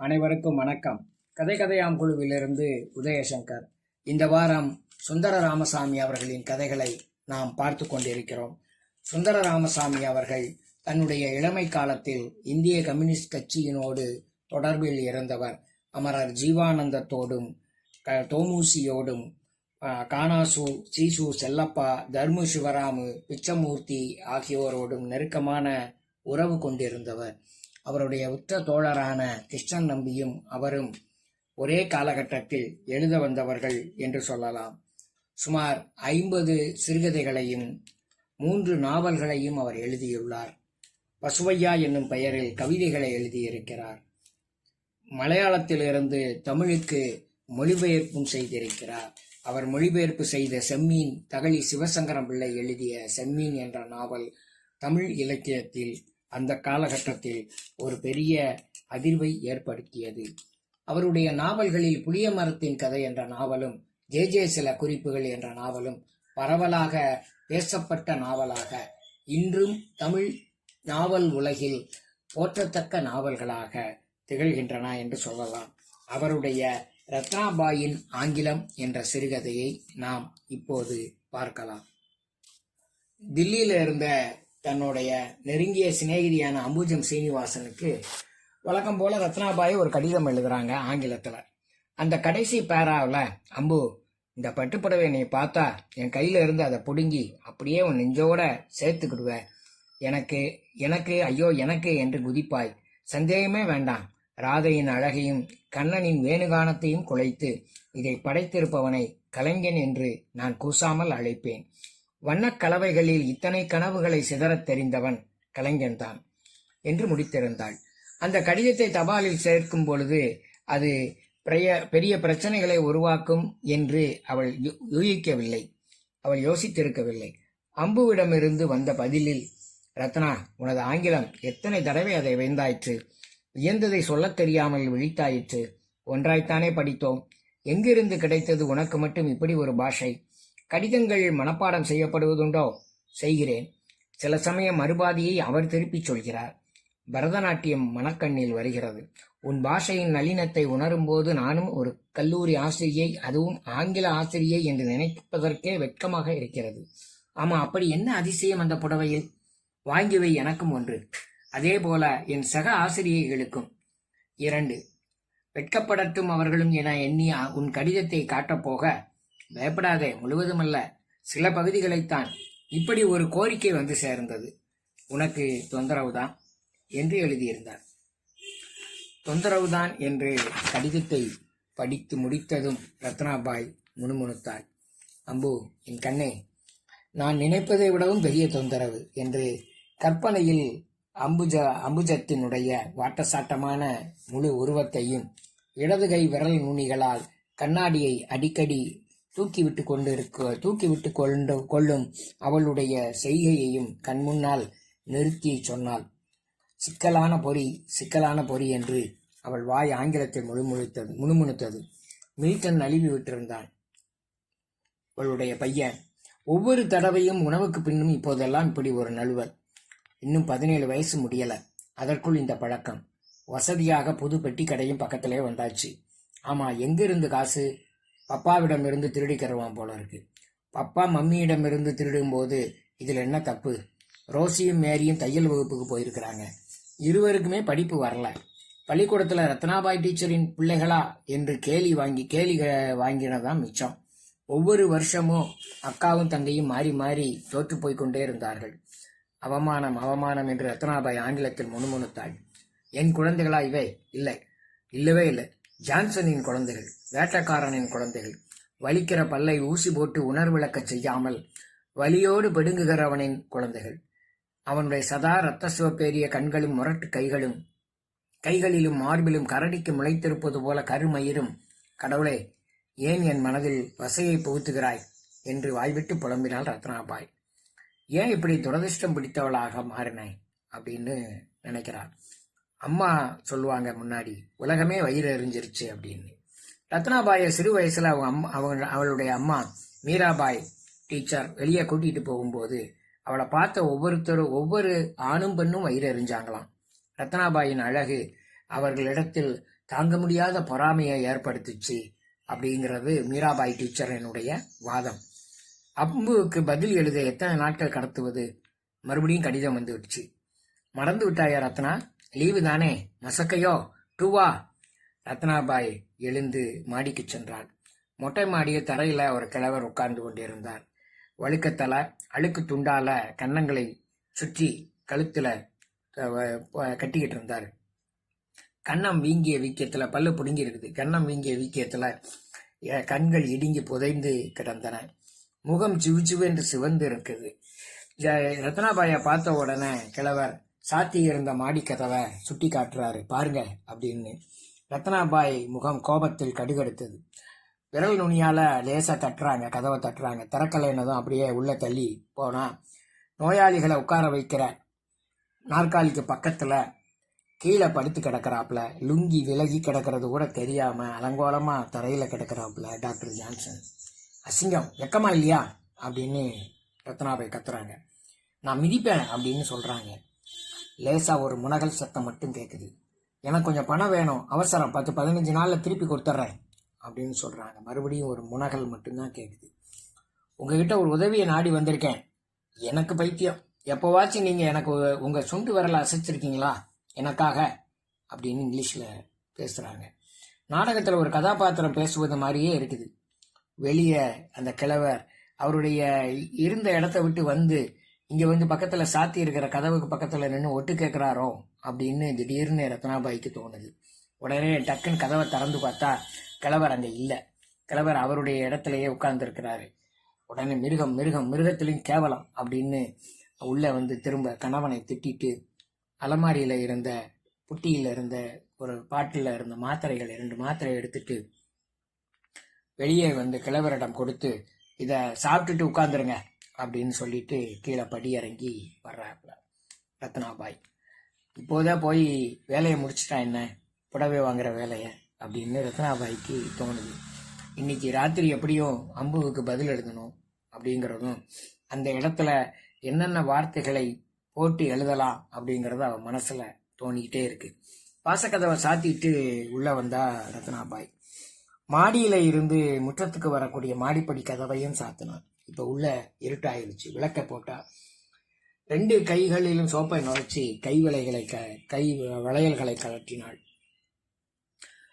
அனைவருக்கும் வணக்கம். கதை கதையாம் குழுவிலிருந்து உதயசங்கர். இந்த வாரம் சுந்தர ராமசாமி அவர்களின் கதைகளை நாம் பார்த்து கொண்டிருக்கிறோம். சுந்தர ராமசாமி அவர்கள் தன்னுடைய இளமை காலத்தில் இந்திய கம்யூனிஸ்ட் கட்சியினோடு தொடர்பில் இருந்தவர். அமரர் ஜீவானந்தத்தோடும் க- தோமூசியோடும் காணாசு கானாசு சீசு செல்லப்பா தர்மு சிவராமு பிச்சமூர்த்தி ஆகியோரோடும் நெருக்கமான உறவு கொண்டிருந்தவர். அவருடைய உற்ற தோழரான கிருஷ்ணன் நம்பியும் அவரும் ஒரே காலகட்டத்தில் எழுத வந்தவர்கள் என்று சொல்லலாம். சுமார் ஐம்பது சிறுகதைகளையும் மூன்று நாவல்களையும் அவர் எழுதியுள்ளார். பசுவையா என்னும் பெயரில் கவிதைகளை எழுதியிருக்கிறார். மலையாளத்திலிருந்து தமிழுக்கு மொழிபெயர்ப்பும் செய்திருக்கிறார். அவர் மொழிபெயர்ப்பு செய்த செம்மீன் தகழி சிவசங்கரம் பிள்ளை எழுதிய செம்மீன் என்ற நாவல் தமிழ் இலக்கியத்தில் அந்த காலகட்டத்தில் ஒரு பெரிய அதிர்வை ஏற்படுத்தியது. அவருடைய நாவல்களில் புளிய மரத்தின் கதை என்ற நாவலும் ஜே ஜே சில குறிப்புகள் என்ற நாவலும் பரவலாக பேசப்பட்ட நாவலாக இன்றும் தமிழ் நாவல் உலகில் போற்றத்தக்க நாவல்களாக திகழ்கின்றன என்று சொல்லலாம். அவருடைய ரத்னாபாயின் ஆங்கிலம் என்ற சிறுகதையை நாம் இப்போது பார்க்கலாம். தில்லியில இருந்த தன்னுடைய நெருங்கிய சிநேகிதியான அம்புஜம் சீனிவாசனுக்கு வழக்கம் போல ரத்னாபாய் ஒரு கடிதம் எழுதுறாங்க ஆங்கிலத்தில். அந்த கடைசி பேராவில் அம்பு இந்த பட்டுப்புடவை நீ பார்த்தா என் கையில இருந்து அதை பிடுங்கி அப்படியே உன் நெஞ்சோட சேர்த்துக்கிடுவ. எனக்கு எனக்கு ஐயோ எனக்கு என்று குதிப்பாய். சந்தேகமே வேண்டாம். ராதையின் அழகையும் கண்ணனின் வேணுகானத்தையும் குலைத்து இதை படைத்திருப்பவனை கலைஞன் என்று நான் கூசாமல் அழைப்பேன். வண்ணக் கலவைகளில் இத்தனை கனவுகளை சிதறத் தெரிந்தவன் கலைஞன்தான் என்று முடித்திருந்தாள் அந்த கடிதத்தை தபாலில் சேர்க்கும் பொழுது அது பெரிய பெரிய பிரச்சனைகளை உருவாக்கும் என்று அவள் யூகிக்கவில்லை. அவள் யோசித்திருக்கவில்லை. அம்புவிடமிருந்து வந்த பதிலில் ரத்னா உனது ஆங்கிலம் எத்தனை தடவை அதை வெந்தாயிற்று வியந்ததை சொல்லத் தெரியாமல் விழித்தாயிற்று. ஒன்றாய்த்தானே படித்தோம். எங்கிருந்து கிடைத்தது உனக்கு மட்டும் இப்படி ஒரு பாஷை? கடிதங்கள் மனப்பாடம் செய்யப்படுவதுண்டோ? செய்கிறேன். சில சமயம் மறுபாதியை அவர் திருப்பிச் சொல்கிறார். பரதநாட்டியம் மனக்கண்ணில் வருகிறது. உன் பாஷையின் நளினத்தை உணரும்போது நானும் ஒரு கல்லூரி ஆசிரியை அதுவும் ஆங்கில ஆசிரியை என்று நினைப்பதற்கே வெட்கமாக இருக்கிறது. ஆமா அப்படி என்ன அதிசயம் அந்த புடவையில்? வாங்கிவை எனக்கும் ஒன்று. அதே போல என் சக ஆசிரியைகளுக்கும். இரண்டு. வெட்கப்படட்டும் அவர்களும் என எண்ணி உன் கடிதத்தை காட்டப்போக பயப்படாதே முழுவதுமல்ல. சில பகுதிகளைத்தான் இப்படி ஒரு கோரிக்கை வந்து சேர்ந்தது. உனக்கு தொந்தரவுதான் என்று எழுதியிருந்தார். தொந்தரவுதான் என்று கடிதத்தை படித்து முடித்ததும் ரத்னாபாய் முணுமுணுத்தாள் அம்பு என் கண்ணே நான் நினைப்பதை விடவும் பெரிய தொந்தரவு என்று கற்பனையில் அம்புஜ அம்புஜத்தினுடைய வாட்டசாட்டமான முழு உருவத்தையும் இடது கை விரல் நுனிகளால் கண்ணாடியை அடிக்கடி தூக்கிவிட்டு கொண்டிருக்க தூக்கிவிட்டு கொண்டு கொள்ளும் அவளுடைய செய்கையையும் கண்முன்னால் நிறுத்தி சொன்னாள். சிக்கலான பொறி சிக்கலான பொறி என்று அவள் வாய் ஆங்கிலத்தை முழுமுழுத்தது முணுமுணுத்தது. மில்டன் நழுவி விட்டிருந்தான். அவளுடைய பையன் ஒவ்வொரு தடவையும் உணவுக்கு பின்னும் இப்போதெல்லாம் இப்படி ஒரு நழுவல். இன்னும் பதினேழு வயசு முடியல. அதற்குள் இந்த பழக்கம். வசதியாக புது பெட்டி கடையும் பக்கத்திலே வந்தாச்சு. ஆமா எங்கிருந்து காசு? பப்பாவிடம் இருந்து திருடிக்கிறவான் போல இருக்கு. பப்பா மம்மியிடம் இருந்து திருடும்போது இதில் என்ன தப்பு? ரோசியும் மேரியும் தையல் வகுப்புக்கு போயிருக்கிறாங்க. இருவருக்குமே படிப்பு வரல. பள்ளிக்கூடத்தில் ரத்னாபாய் டீச்சரின் பிள்ளைகளா என்று கேலி வாங்கி கேலி வாங்கினதான் மிச்சம். ஒவ்வொரு வருஷமும் அக்காவும் தங்கையும் மாறி மாறி தோற்று போய்கொண்டே இருந்தார்கள். அவமானம் அவமானம் என்று ரத்னாபாய் ஆங்கிலத்தில் முணுமுணுத்தாள். என் குழந்தைகளா இவை? இல்லை. இல்லவே இல்லை. ஜான்சனின் குழந்தைகள் வேட்டக்காரனின் குழந்தைகள் வலிக்கிற பல்லை ஊசி போட்டு உணர்விளக்கச் செய்யாமல் வலியோடு பிடுங்குகிறவனின் குழந்தைகள். அவனுடைய சதா ரத்த சிவப்பேறிய கண்களும் முரட்டு கைகளும் கைகளிலும் மார்பிலும் கரடிக்கு முளைத்திருப்பது போல கருமயிரும். கடவுளே ஏன் என் மனதில் வசையை புகுத்துகிறாய்? என்று வாய்விட்டு புலம்பினாள் ரத்னாபாய். ஏன் இப்படி துரதிர்ஷ்டம் பிடித்தவளாக மாறினாய் அப்படின்னு நினைக்கிறாள். அம்மா சொல்லுவாங்க முன்னாடி உலகமே வயிறு எறிஞ்சிருச்சு அப்படின்னு. ரத்னாபாயை சிறு வயசுல அவங்க அம்மா அவங்க அவளுடைய அம்மா மீராபாய் டீச்சர் வெளியே கூட்டிட்டு போகும்போது அவளை பார்த்த ஒவ்வொருத்தரும் ஒவ்வொரு ஆணும் பெண்ணும் வயிறு எறிஞ்சாங்களாம் ரத்னாபாயின் அழகு அவர்களிடத்தில் தாங்க முடியாத பொறாமையை ஏற்படுத்துச்சு அப்படிங்கிறது மீராபாய் டீச்சரினுடைய வாதம். அம்புவுக்கு பதில் எழுத எத்தனை நாட்கள் கடத்துவது? மறுபடியும் கடிதம் வந்துடுச்சு. மறந்து விட்டாயா ரத்னா? லீவு தானே மசக்கையோ? டூவா? ரத்னாபாய் எழுந்து மாடிக்கு சென்றாள் மொட்டை மாடிய தரையில ஒரு கிழவர் உட்கார்ந்து கொண்டிருந்தார். வழுக்கத்தல அழுக்கு துண்டால கன்னங்களை சுற்றி கழுத்துல கட்டிக்கிட்டு இருந்தார். கன்னம் வீங்கிய வீக்கியத்துல பல்லு புடுங்கி இருக்குது கன்னம் வீங்கிய வீக்கியத்துல கண்கள் இடுங்கி புதைந்து கிடந்தன. முகம் சிவு சிவு என்று சிவந்து இருக்குது ரத்னாபாயை பார்த்த உடனே கிழவர் சாத்தி இருந்த மாடி கதவை சுட்டி காட்டுறாரு. பாருங்க அப்படின்னு ரத்னாபாய் முகம் கோபத்தில் கடுகெடுத்தது. விரல் நுனியால் லேசாக தட்டுறாங்க கதவை தட்டுறாங்க. திறக்கலைன்னதும் அப்படியே உள்ளே தள்ளி போனால் நோயாளிகளை உட்கார வைக்கிற நாற்காலிக்கு பக்கத்தில் கீழே படுத்து கிடக்கிறாப்புல லுங்கி விலகி கிடக்கிறது கூட தெரியாமல் அலங்கோலமாக தரையில் கிடக்கிறாப்புல டாக்டர் ஜான்சன். அசிங்கம் வெக்கமா இல்லையா? அப்படின்னு ரத்னாபாய் கத்துறாங்க. நான் மிதிப்பேன் அப்படின்னு சொல்கிறாங்க லேசாக ஒரு முனகல் சத்தம் மட்டும் கேட்குது எனக்கு கொஞ்சம் பணம் வேணும். அவசரம். பத்து பதினஞ்சு நாளில் திருப்பி கொடுத்துட்றேன் அப்படின்னு சொல்கிறாங்க மறுபடியும் ஒரு முனகல் மட்டும்தான் கேட்குது உங்ககிட்ட ஒரு உதவியை நாடி வந்திருக்கேன். எனக்கு பைத்தியம். எப்போவாச்சும் நீங்கள் எனக்கு உங்கள் சுண்டு விரலை அசைச்சிருக்கீங்களா? எனக்காக. அப்படின்னு இங்கிலீஷில் பேசுகிறாங்க நாடகத்தில் ஒரு கதாபாத்திரம் பேசுவது மாதிரியே இருக்குது. வெளியே அந்த கிழவர் அவருடைய இருந்த இடத்த விட்டு வந்து இங்கே வந்து பக்கத்தில் சாத்தி இருக்கிற கதவுக்கு பக்கத்தில் நின்று ஒட்டு கேட்குறாரோ அப்படின்னு திடீர்னு ரத்னாபாய்க்கு தோணுது. உடனே டக்குன்னு கதவை திறந்து பார்த்தா கிழவர் அங்கே இல்லை. கிழவர் அவருடைய இடத்துலயே உட்கார்ந்துருக்கிறாரு. உடனே மிருகம் மிருகம் மிருகத்திலையும் கேவலம் அப்படின்னு உள்ளே வந்து திரும்ப கணவனை திட்டிட்டு அலமாரியில் இருந்த புட்டியில் இருந்த ஒரு பாட்டில் இருந்த மாத்திரைகள் இரண்டு மாத்திரை எடுத்துட்டு வெளியே வந்து கிழவரிடம் கொடுத்து இதை சாப்பிட்டுட்டு உட்காந்துருங்க அப்படின்னு சொல்லிட்டு கீழே படி இறங்கி வர்றாப்புல. ரத்னாபாய் இப்போதே போய் வேலையை முடிச்சிட்டான் என்ன? புடவை வாங்குற வேலையை? அப்படின்னு ரத்னாபாய்க்கு தோணுது. இன்னைக்கு ராத்திரி எப்படியும் அம்புவுக்கு பதில் எழுதணும் அப்படிங்கிறதும் அந்த இடத்துல என்னென்ன வார்த்தைகளை போட்டு எழுதலாம் அப்படிங்கிறத அவன் மனசில் தோணிக்கிட்டே இருக்கு. வாசக்கதவை சாத்திட்டு உள்ளே வந்தா ரத்னாபாய் மாடியில் இருந்து முற்றத்துக்கு வரக்கூடிய மாடிப்படி கதவையும் சாத்தினான் இப்ப உள்ள இருட்டாயிருச்சு. விளக்க போட்டா ரெண்டு கைகளிலும் சோப்பை நுழைச்சி கை விலைகளை க கை வளையல்களை கழற்றினாள்.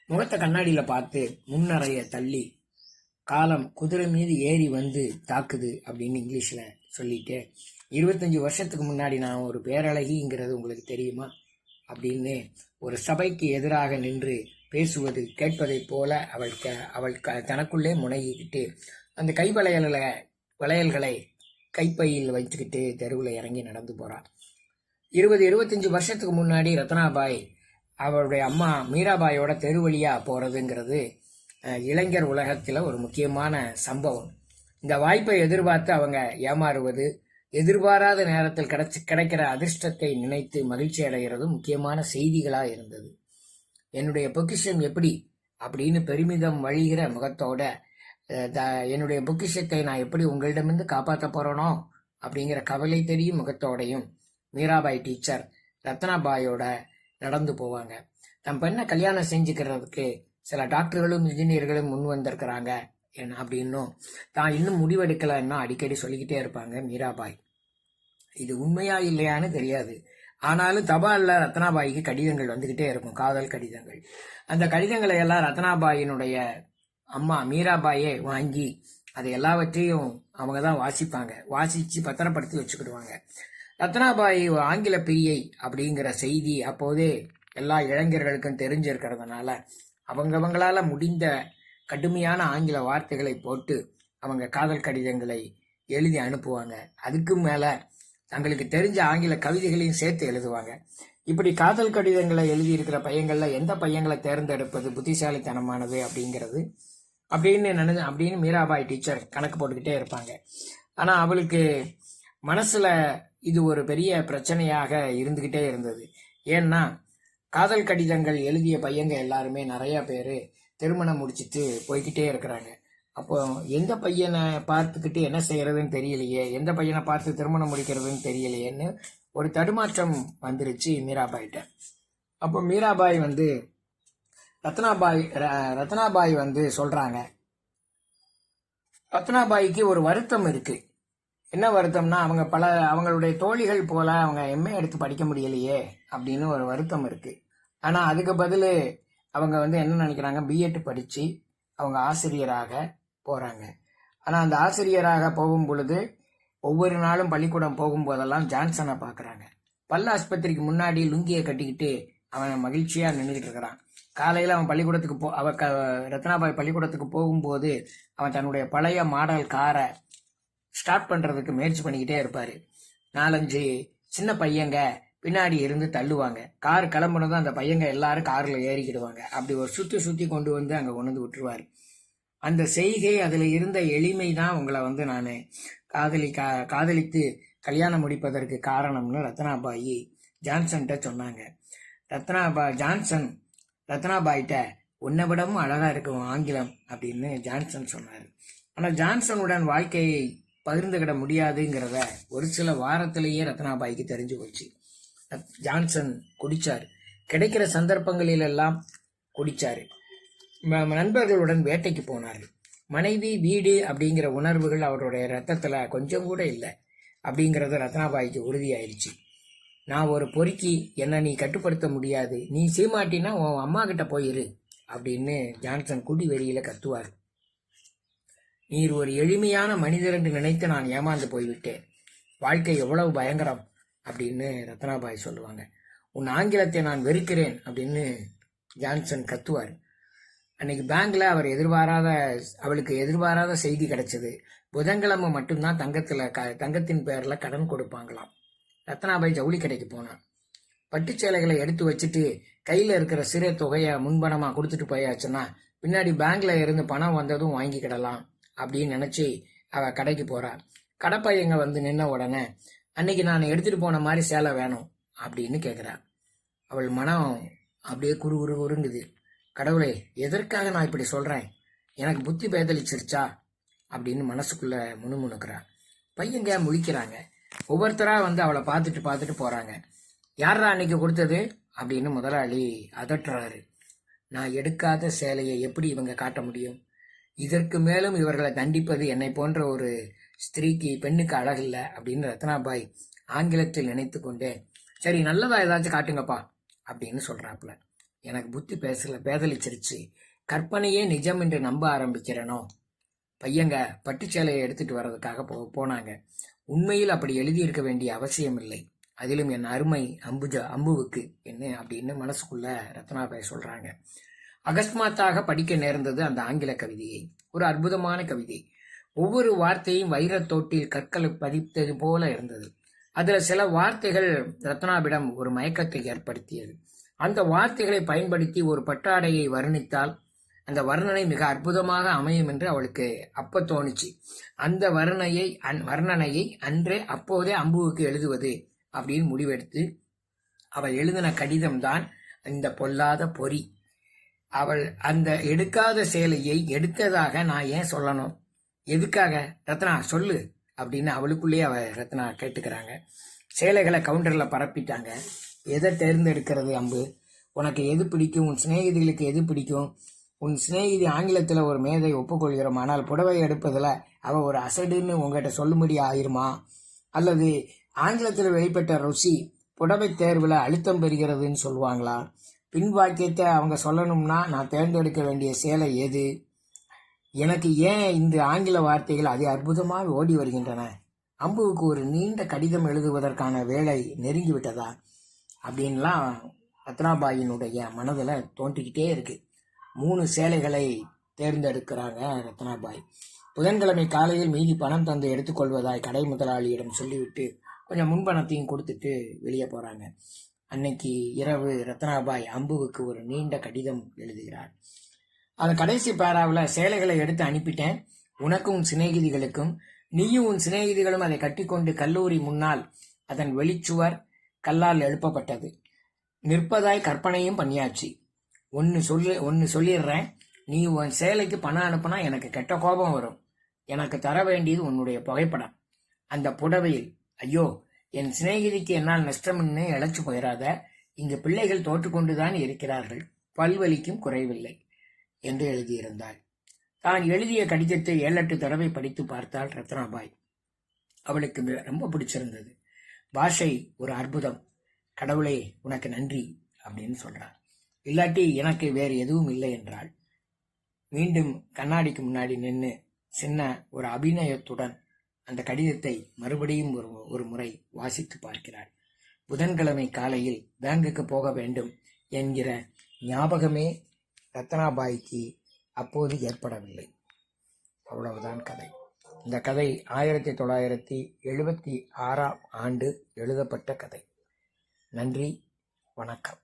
முகத்தை கண்ணாடியில பார்த்து முன்னறைய தள்ளி காலம் குதிரை மீது ஏறி வந்து தாக்குது அப்படின்னு இங்கிலீஷ்ல சொல்லிட்டு இருபத்தஞ்சு வருஷத்துக்கு முன்னாடி நான் ஒரு பேரழகிங்கிறது உங்களுக்கு தெரியுமா? அப்படின்னு ஒரு சபைக்கு எதிராக நின்று பேசுவது கேட்பதைப் போல அவள் க- அவள் க- தனக்குள்ளே முனையிக்கிட்டு அந்த கை வளையல்களை கைப்பையில் வைத்துக்கிட்டு தெருவில் இறங்கி நடந்து போகிறாள் இருபது இருபத்தஞ்சி வருஷத்துக்கு முன்னாடி ரத்னாபாய் அவருடைய அம்மா மீராபாயோட தெரு வழியாக போகிறதுங்கிறது இளைஞர் உலகத்தில் ஒரு முக்கியமான சம்பவம். இந்த வாய்ப்பை எதிர்பார்த்து அவங்க ஏமாறுவது எதிர்பாராத நேரத்தில் கிடைச்சி கிடைக்கிற அதிர்ஷ்டத்தை நினைத்து மகிழ்ச்சி அடைகிறது முக்கியமான செய்திகளாக இருந்தது. என்னுடைய பொக்கிஷம் எப்படி? அப்படின்னு பெருமிதம் வழிகிற முகத்தோட என்னுடைய பொக்கிஷத்தை நான் எப்படி உங்களிடமிருந்து காப்பாற்ற போறேனோ அப்படிங்கிற கவலை தெரியும் முகத்தோடையும். மீராபாய் டீச்சர் ரத்னாபாயோட நடந்து போவாங்க. தம் பெண்ணை கல்யாணம் செஞ்சுக்கிறதுக்கு சில டாக்டர்களும் இன்ஜினியர்களும் முன் வந்திருக்கிறாங்க. என்ன அப்படின்னும் தான் இன்னும் முடிவெடுக்கலைன்னா அடிக்கடி சொல்லிக்கிட்டே இருப்பாங்க மீராபாய். இது உண்மையா இல்லையான்னு தெரியாது. ஆனாலும் தபால்ல ரத்னாபாய்க்கு கடிதங்கள் வந்துக்கிட்டே இருக்கும் காதல் கடிதங்கள். அந்த கடிதங்களை எல்லாம் ரத்னாபாயினுடைய அம்மா மீராபாயே வாங்கி அதை எல்லாவற்றையும் அவங்க தான் வாசிப்பாங்க. வாசித்து பத்திரப்படுத்தி வச்சுக்கிடுவாங்க. ரத்னாபாய் ஒரு ஆங்கில பிரியை அப்படிங்கிற செய்தி அப்போதே எல்லா இளைஞர்களுக்கும் தெரிஞ்சிருக்கிறதுனால அவங்கவங்களால முடிந்த கடுமையான ஆங்கில வார்த்தைகளை போட்டு அவங்க காதல் கடிதங்களை எழுதி அனுப்புவாங்க. அதுக்கு மேலே தங்களுக்கு தெரிஞ்ச ஆங்கில கவிதைகளையும் சேர்த்து எழுதுவாங்க. இப்படி காதல் கடிதங்களை எழுதியிருக்கிற பையங்களில் எந்த பையங்களை தேர்ந்தெடுப்பது புத்திசாலித்தனமானது அப்படிங்கிறது அப்படின்னு நினைச்சு அப்படின்னு மீராபாய் டீச்சர் கணக்கு போட்டுக்கிட்டே இருப்பாங்க. ஆனால் அவளுக்கு மனசில் இது ஒரு பெரிய பிரச்சனையாக இருந்துக்கிட்டே இருந்தது. ஏன்னா காதல் கடிதங்கள் எழுதிய பையங்க எல்லாருமே நிறையா பேர் திருமணம் முடிச்சிட்டு போய்கிட்டே இருக்கிறாங்க. அப்போ எந்த பையனை பார்த்துக்கிட்டு என்ன செய்கிறதுன்னு தெரியலையே எந்த பையனை பார்த்து திருமணம் முடிக்கிறதுன்னு தெரியலையேன்னு ஒரு தடுமாற்றம் வந்துருச்சு மீராபாய்கிட்ட அப்போ மீராபாய் வந்து ரத்னாபாய் ர- ரத்னாபாய் வந்து சொல்றாங்க. ரத்னாபாய்க்கு ஒரு வருத்தம் இருக்கு. என்ன வருத்தம்னா அவங்க பல அவங்களுடைய தோழிகள் போல அவங்க எம்ஏ எடுத்து படிக்க முடியலையே அப்படின்னு ஒரு வருத்தம் இருக்கு. ஆனால் அதுக்கு பதில் அவங்க வந்து என்ன நினைக்கிறாங்க பிஎட் படித்து அவங்க ஆசிரியராக போகிறாங்க ஆனால் அந்த ஆசிரியராக போகும் பொழுது ஒவ்வொரு நாளும் பள்ளிக்கூடம் போகும்போதெல்லாம் ஜான்சனை பார்க்குறாங்க பல்ல ஆஸ்பத்திரிக்கு முன்னாடி லுங்கியை கட்டிக்கிட்டு அவன் மகிழ்ச்சியாக நின்றுட்டு இருக்கிறான். காலையில் அவன் பள்ளிக்கூடத்துக்கு போ அவ க ரத்னாபாய் பள்ளிக்கூடத்துக்கு போகும்போது அவன் தன்னுடைய பழைய மாடல் காரை ஸ்டார்ட் பண்ணுறதுக்கு முயற்சி பண்ணிக்கிட்டே இருப்பார். நாலஞ்சு சின்ன பையங்க பின்னாடி இருந்து தள்ளுவாங்க. கார் கிளம்புனதும் அந்த பையங்க எல்லாரும் காரில் ஏறிக்கிடுவாங்க. அப்படி ஒரு சுற்றி சுற்றி கொண்டு வந்து அங்கே கொண்டு வந்து விட்டுருவாரு. அந்த செய்கை அதில் இருந்த எளிமை தான் உங்களை வந்து நான் காதலி கா காதலித்து கல்யாணம் முடிப்பதற்கு காரணம்னு ரத்னாபாயி ஜான்சன்கிட்ட சொன்னாங்க. ரத்னாபா ஜான்சன் ரத்னாபாய்கிட்ட உன்னை விடவும் அழகா இருக்கும் ஆங்கிலம் அப்படின்னு ஜான்சன் சொன்னார். ஆனால் ஜான்சனுடன் வாழ்க்கையை பகிர்ந்துகிட முடியாதுங்கிறத ஒரு சில வாரத்திலேயே ரத்னாபாய்க்கு தெரிஞ்சு போச்சு. ரத்- ஜான்சன் குடித்தார் கிடைக்கிற சந்தர்ப்பங்களிலெல்லாம் குடித்தார் நண்பர்களுடன் வேட்டைக்கு போனார். மனைவி வீடு அப்படிங்கிற உணர்வுகள் அவருடைய ரத்தத்தில் கொஞ்சம் கூட இல்லை அப்படிங்கிறது ரத்னாபாய்க்கு உறுதியாயிருச்சு. நான் ஒரு பொறுக்கி என்னை நீ கட்டுப்படுத்த முடியாது. நீ சீமாட்டினா உன் அம்மா கிட்ட போயிரு அப்படின்னு ஜான்சன் குடி வெறியில் கத்துவார். நீர் ஒரு எளிமையான மனிதர் என்று நினைத்து நான் ஏமாந்து போய்விட்டேன். வாழ்க்கை எவ்வளவு பயங்கரம் அப்படின்னு ரத்னாபாய் சொல்லுவாங்க. உன் ஆங்கிலத்தை நான் வெறுக்கிறேன் அப்படின்னு ஜான்சன் கத்துவார். அன்னைக்கு பேங்க்ல அவர் எதிர்பாராத அவளுக்கு எதிர்பாராத செய்தி கிடைச்சது. புதன்கிழமை மட்டும்தான் தங்கத்துல க- தங்கத்தின் பேர்ல கடன் கொடுப்பாங்களாம். ரத்னாபாய் ஜவுளி கடைக்கு போனான். பட்டு சேலைகளை எடுத்து வச்சுட்டு கையில் இருக்கிற சிறு தொகையை முன்பணமாக கொடுத்துட்டு போயாச்சுன்னா பின்னாடி பேங்க்ல இருந்து பணம் வந்ததும் வாங்கிக்கிடலாம் அப்படின்னு நினச்சி அவ கடைக்கு போறா. கடைப்பையங்க வந்து நின்ன உடனே அன்னைக்கு நான் எடுத்துட்டு போன மாதிரி சேலை வேணும் அப்படின்னு கேட்குறா அவள் மனம் அப்படியே குறு குறு குறுங்குது. கடவுளே எதற்காக நான் இப்படி சொல்கிறேன் எனக்கு புத்தி பேதளிச்சிருச்சா? அப்படின்னு மனசுக்குள்ள முணுமுணுக்கிறா. பையங்க முழிக்கிறாங்க. ஒவ்வொருத்தராக வந்து அவளை பார்த்துட்டு பார்த்துட்டு போகிறாங்க யாரா அன்னைக்கு கொடுத்தது? அப்படின்னு முதலாளி அதட்டுறாரு. நான் எடுக்காத சேலையை எப்படி இவங்க காட்ட முடியும்? இதற்கு மேலும் இவர்களை தண்டிப்பது என்னை போன்ற ஒரு ஸ்திரீக்கு பெண்ணுக்கு அழகில்லை அப்படின்னு ரத்னாபாய் ஆங்கிலத்தில் நினைத்து கொண்டே சரி நல்லதா ஏதாச்சும் காட்டுங்கப்பா அப்படின்னு சொல்கிறாப்புல எனக்கு புத்தி பேசல பேதலிச்சிருச்சு. கற்பனையே நிஜம் என்று நம்ப ஆரம்பிக்கிறேனோ? பையங்க பட்டுச்சேலையை எடுத்துகிட்டு வர்றதுக்காக போ போனாங்க. உண்மையில் அப்படி எழுதியிருக்க வேண்டிய அவசியம் இல்லை அதிலும் என் அருமை அம்புஜா அம்புவுக்கு என்ன அப்படின்னு மனசுக்குள்ள ரத்னாபாய் சொல்றாங்க. அகஸ்மாத்தாக படிக்க நேர்ந்தது அந்த ஆங்கில கவிதையை. ஒரு அற்புதமான கவிதை. ஒவ்வொரு வார்த்தையும் வைரத்தோட்டில் கற்களை பதித்தது போல இருந்தது. அதுல சில வார்த்தைகள் ரத்னாவிடம் ஒரு மயக்கத்தை ஏற்படுத்தியது. அந்த வார்த்தைகளை பயன்படுத்தி ஒரு பட்டாடையை வர்ணித்தால் அந்த வர்ணனை மிக அற்புதமாக அமையும் என்று அவளுக்கு அப்ப தோணுச்சு. அந்த வர்ணையை அன் வர்ணனையை அன்றே அப்போதே அம்புவுக்கு எழுதுவது அப்படின்னு முடிவெடுத்து அவள் எழுதின கடிதம் தான் இந்த பொல்லாத பொறி. அவள் அந்த எடுக்காத சேலையை எடுத்ததாக நான் ஏன் சொல்லணும்? எதுக்காக? ரத்னா சொல்லு அப்படின்னு அவளுக்குள்ளேயே அவ ரத்னா கேட்டுக்கிறாங்க. சேலைகளை கவுண்டரில் பரப்பிட்டாங்க. எதை தேர்ந்தெடுக்கிறது அம்பு? உனக்கு எது பிடிக்கும்? உன் சிநேகிதிகளுக்கு எது பிடிக்கும்? உன் சிநேகிதி ஆங்கிலத்தில் ஒரு மேதை ஒப்புக்கொள்கிறோம். ஆனால் புடவை எடுப்பதில் அவ ஒரு அசடுன்னு உங்ககிட்ட சொல்லும்படி ஆயிருமா? அல்லது ஆங்கிலத்தில் வெளிப்பட்ட ருசி புடவை தேர்வில் அழுத்தம் பெறுகிறதுன்னு சொல்லுவாங்களா? பின் வாக்கியத்தை அவங்க சொல்லணும்னா நான் தேர்ந்தெடுக்க வேண்டிய சேலை எது? எனக்கு ஏன் இந்த ஆங்கில வார்த்தைகள் அதி அற்புதமாக ஓடி வருகின்றன? அம்புவுக்கு ஒரு நீண்ட கடிதம் எழுதுவதற்கான வேலை நெருங்கி விட்டதா அப்படின்லாம் ரத்னாபாயினுடைய மனதில் தோன்றிக்கிட்டே இருக்குது மூணு சேலைகளை தேர்ந்தெடுக்கிறாங்க ரத்னாபாய். புதன்கிழமை காலையில் மீதி பணம் தந்து எடுத்துக்கொள்வதாய் கடை முதலாளியிடம் சொல்லிவிட்டு கொஞ்சம் முன்பணத்தையும் கொடுத்துட்டு வெளியே போகிறாங்க அன்னைக்கு இரவு ரத்னாபாய் அம்புவுக்கு ஒரு நீண்ட கடிதம் எழுதுகிறார். அந்த கடைசி பேராவில் சேலைகளை எடுத்து அனுப்பிட்டேன். உனக்கும் உன் சிநேகிதிகளுக்கும் நீயும் உன் சிநேகிதிகளும் அதை கட்டிக்கொண்டு கல்லூரி முன்னால் அதன் வெளிச்சுவர் கல்லால் எழுப்பப்பட்டது. நிற்பதாய் கற்பனையும் பண்ணியாச்சு. ஒன்று சொல்லி ஒன்று சொல்லிடுறேன். நீ உன் சேலைக்கு பணம் அனுப்புனா எனக்கு கெட்ட கோபம் வரும். எனக்கு தர வேண்டியது உன்னுடைய புகைப்படம். அந்த புடவையில் ஐயோ என் சிநேகிதிக்கு என்னால் நஷ்டம்னு இழைச்சு போயிடாத இங்கு பிள்ளைகள் தோற்றுக்கொண்டுதான் இருக்கிறார்கள். பல்வலிக்கும் குறைவில்லை என்று எழுதியிருந்தாள். தான் எழுதிய கடிதத்தை ஏழெட்டு தடவை படித்து பார்த்தாள் ரத்னாபாய். அவளுக்கு ரொம்ப பிடிச்சிருந்தது. பாஷை ஒரு அற்புதம். கடவுளே உனக்கு நன்றி அப்படின்னு சொல்றாள் இல்லாட்டி எனக்கு வேறு எதுவும் இல்லை என்றாள். மீண்டும் கண்ணாடிக்கு முன்னாடி நின்று சின்ன ஒரு அபிநயத்துடன் அந்த கடிதத்தை மறுபடியும் ஒரு ஒரு முறை வாசித்து பார்க்கிறாள். புதன்கிழமை காலையில் பேங்குக்கு போக வேண்டும் என்கிற ஞாபகமே ரத்னாபாய்க்கு அப்போது ஏற்படவில்லை. அவ்வளவுதான் கதை. இந்த கதை ஆயிரத்தி தொள்ளாயிரத்தி எழுபத்தி ஆறாம் ஆண்டு எழுதப்பட்ட கதை. நன்றி வணக்கம்.